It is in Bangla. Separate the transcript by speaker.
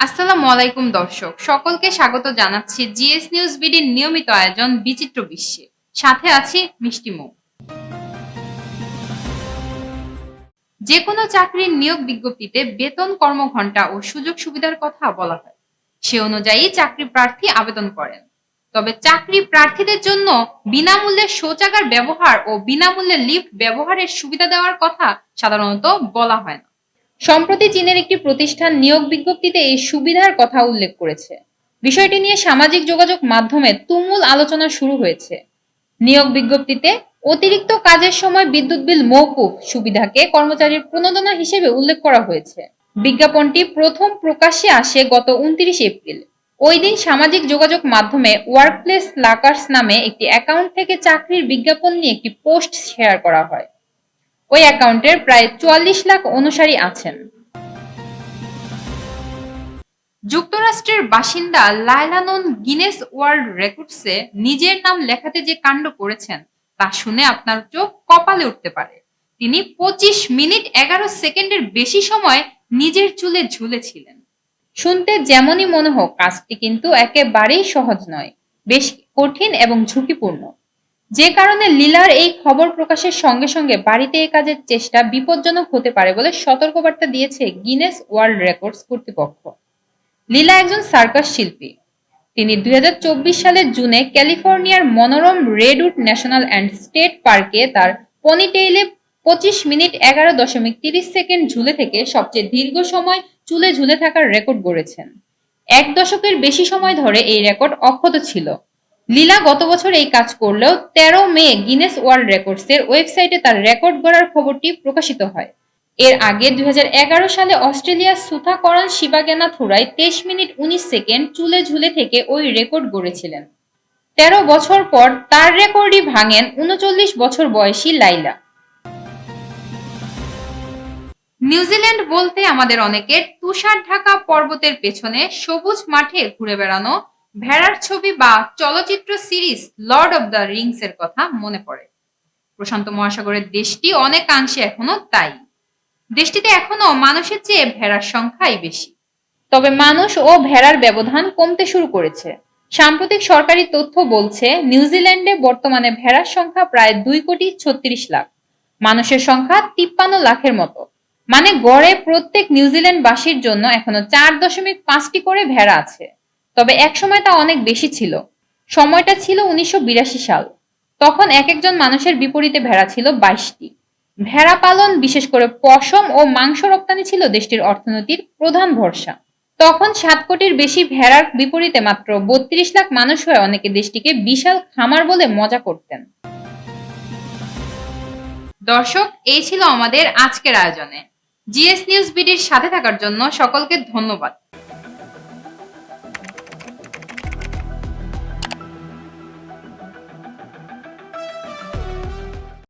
Speaker 1: আসসালামু আলাইকুম দর্শক, সকলকে স্বাগত জানাচ্ছি জিএস নিউজ বিডির নিয়মিত আয়োজন বিচিত্র বিশ্বে। সাথে আছি মিষ্টিমু যে কোনো চাকরির নিয়োগ বিজ্ঞপ্তিতে বেতন, কর্মঘণ্টা ও সুযোগ সুবিধার কথা বলা হয়। সে অনুযায়ী চাকরি প্রার্থী আবেদন করেন। তবে চাকরি প্রার্থীদের জন্য বিনামূল্যে শৌচাগার ব্যবহার ও বিনামূল্যে লিফট ব্যবহারের সুবিধা দেওয়ার কথা সাধারণত বলা হয় না। সম্প্রতি চীনের একটি প্রতিষ্ঠান নিয়োগ বিজ্ঞপ্তিতে এই সুবিধার কথা উল্লেখ করেছে। বিষয়টি নিয়ে সামাজিক যোগাযোগ মাধ্যমে তুমুল আলোচনা শুরু হয়েছে। নিয়োগ বিজ্ঞপ্তিতে অতিরিক্ত কাজের সময় বিদ্যুৎ বিল মৌকুফ সুবিধাকে কর্মচারীর প্রণোদনা হিসেবে উল্লেখ করা হয়েছে। বিজ্ঞাপনটি প্রথম প্রকাশ্যে আসে গত উনত্রিশ এপ্রিল। ওই দিন সামাজিক যোগাযোগ মাধ্যমে ওয়ার্কপ্লেস লাকার্স নামে একটি অ্যাকাউন্ট থেকে চাকরির বিজ্ঞাপন নিয়ে একটি পোস্ট শেয়ার করা হয়। ওই অ্যাকাউন্টের প্রায় চুয়াল্লিশ লাখ অনুসারী আছেন। যুক্তরাষ্ট্রের বাসিন্দা লায়লানুন গিনেস ওয়ার্ল্ড রেকর্ডসে নিজের নাম লেখাতে যে কাণ্ড করেছেন, তা শুনে আপনার চোখ কপালে উঠতে পারে। তিনি পঁচিশ মিনিট এগারো সেকেন্ডের বেশি সময় নিজের চুলে ঝুলেছিলেন। শুনতে যেমনই মনে হোক, কাজটি কিন্তু একেবারেই সহজ নয়। বেশ কঠিন এবং ঝুঁকিপূর্ণ। যে কারণে লীলার এই খবর প্রকাশের সঙ্গে সঙ্গে বাড়িতে এই কাজের চেষ্টা বিপজ্জনক হতে পারে বলে সতর্কবার্তা দিয়েছে গিনেস ওয়ার্ল্ড রেকর্ডস কর্তৃপক্ষ। লীলা একজন সার্কাস শিল্পী। তিনি দুই হাজার চব্বিশ সালের জুনে ক্যালিফোর্নিয়ার মনোরম রেডউড ন্যাশনাল অ্যান্ড স্টেট পার্কে তার পনিটেইলে পঁচিশ মিনিট এগারো দশমিক তিরিশ সেকেন্ড ঝুলে থেকে সবচেয়ে দীর্ঘ সময় চুলে ঝুলে থাকার রেকর্ড গড়েছেন। এক দশকের বেশি সময় ধরে এই রেকর্ড অক্ষত ছিল। লীলা গত বছর এই কাজ করলেও তেরো মে গিনেস ওয়ার্ল্ড রেকর্ডসের ওয়েবসাইটে তার রেকর্ড গড়ার খবরটি প্রকাশিত হয়। এর আগে দুই সালে অস্ট্রেলিয়ার সুথাকরণ শিবাগেনা থুরাই তেইশ মিনিট উনিশ সেকেন্ড চুলে ঝুলে থেকে ওই রেকর্ড গড়েছিলেন। তেরো বছর পর তার রেকর্ডই ভাঙেন উনচল্লিশ বছর বয়সী লাইলা। নিউজিল্যান্ড বলতে আমাদের অনেকের তুষার ঢাকা পর্বতের পেছনে সবুজ মাঠে ঘুরে বেড়ানো ভেড়ার ছবি বা চলচ্চিত্র series Lord of the Rings এর কথা মনে পড়ে। প্রশান্ত মহাসাগরের দেশটি অনেকাংশে এখনও তাই। দেশটিতে এখনও মানুষের চেয়ে ভেড়ার সংখ্যাই বেশি। তবে মানুষ ও ভেড়ার ব্যবধান কমতে শুরু করেছে। সাম্প্রতিক সরকারি তথ্য বলছে, নিউজিল্যান্ডে বর্তমানে ভেড়ার সংখ্যা প্রায় দুই কোটি ছত্রিশ লাখ। মানুষের সংখ্যা তিপ্পান্ন লাখের মতো। মানে গড়ে প্রত্যেক নিউজিল্যান্ডবাসীর জন্য এখনও চার দশমিক পাঁচটি করে ভেড়া আছে। তবে একসময় তা অনেক বেশি ছিল। সময়টা ছিল উনিশশো বিরাশি সাল। তখন এক একজন মানুষের বিপরীতে ভেড়া ছিল বাইশটি। ভেড়া পালন, বিশেষ করে পশম ও মাংস রপ্তানি ছিল দেশটির অর্থনীতির প্রধান ভরসা। তখন সাত কোটির বেশি ভেড়ার বিপরীতে মাত্র বত্রিশ লাখ মানুষ হয়ে অনেকে দেশটিকে বিশাল খামার বলে মজা করতেন। দর্শক, এই ছিল আমাদের আজকের আয়োজনে। জিএস নিউজ বিডির সাথে থাকার জন্য সকলকে ধন্যবাদ।